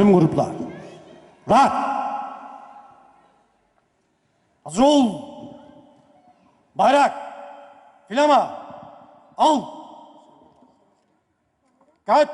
Tüm gruplar. Rahat. Hazır ol. Bayrak. Filama. Al. Kaç.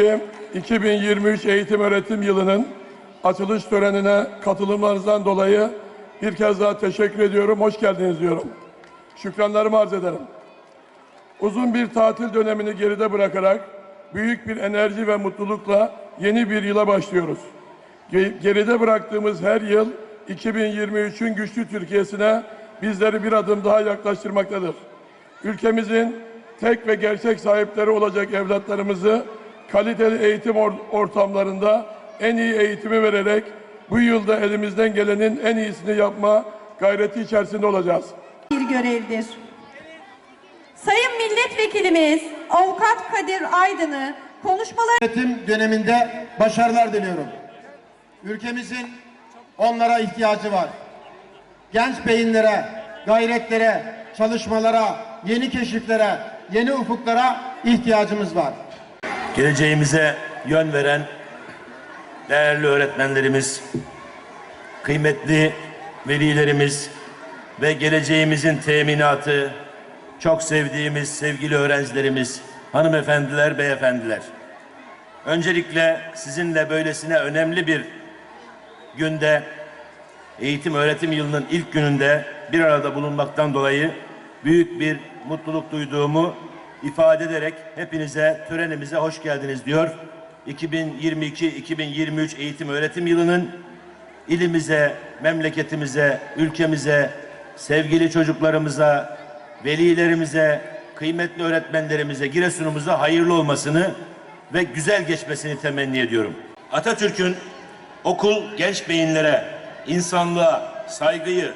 Eğitim 2023 eğitim öğretim yılının açılış törenine katılımlarınızdan dolayı bir kez daha teşekkür ediyorum. Hoş geldiniz diyorum. Şükranlarımı arz ederim. Uzun bir tatil dönemini geride bırakarak büyük bir enerji ve mutlulukla yeni bir yıla başlıyoruz. Ge- Geride bıraktığımız her yıl 2023'ün güçlü Türkiye'sine bizleri bir adım daha yaklaştırmaktadır. Ülkemizin tek ve gerçek sahipleri olacak evlatlarımızı kaliteli eğitim or- ortamlarında en iyi eğitimi vererek bu yılda elimizden gelenin en iyisini yapma gayreti içerisinde olacağız. bir görevdir. Sayın Milletvekilimiz Avukat Kadir Aydın'ı konuşmaları Yönetim döneminde başarılar diliyorum. Ülkemizin onlara ihtiyacı var. Genç beyinlere, gayretlere, çalışmalara, yeni keşiflere, yeni ufuklara ihtiyacımız var. Geleceğimize yön veren değerli öğretmenlerimiz, kıymetli velilerimiz ve geleceğimizin teminatı, çok sevdiğimiz sevgili öğrencilerimiz, hanımefendiler, beyefendiler. Öncelikle sizinle böylesine önemli bir günde eğitim öğretim yılının ilk gününde bir arada bulunmaktan dolayı büyük bir mutluluk duyduğumu ifade ederek hepinize törenimize hoş geldiniz diyor. 2022-2023 eğitim öğretim yılının ilimize, memleketimize, ülkemize, sevgili çocuklarımıza, velilerimize, kıymetli öğretmenlerimize, Giresun'umuza hayırlı olmasını ve güzel geçmesini temenni ediyorum. Atatürk'ün okul genç beyinlere insanlığa saygıyı,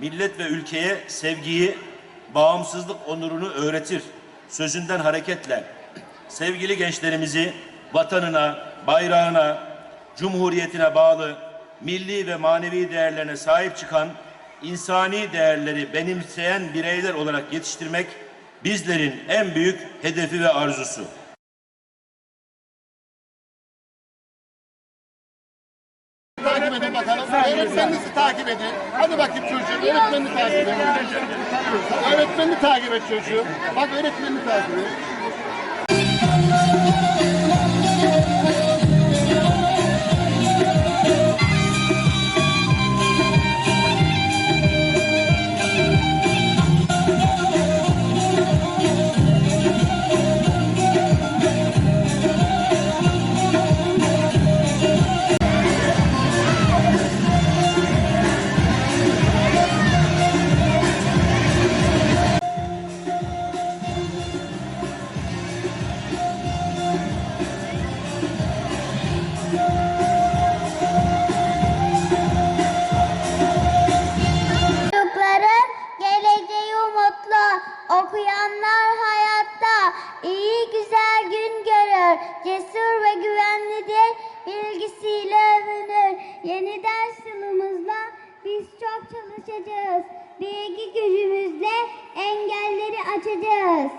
millet ve ülkeye sevgiyi, bağımsızlık onurunu öğretir. Sözünden hareketle sevgili gençlerimizi vatanına, bayrağına, cumhuriyetine bağlı milli ve manevi değerlerine sahip çıkan insani değerleri benimseyen bireyler olarak yetiştirmek bizlerin en büyük hedefi ve arzusu. takip edin bakalım. Öğretmeninizi takip edin. Hadi bakayım çocuğum. Öğretmenini takip edin. Öğretmenini takip et çocuğum. Bak öğretmenini takip et. Yeni ders yılımızda biz çok çalışacağız, bilgi gücümüzle engelleri açacağız.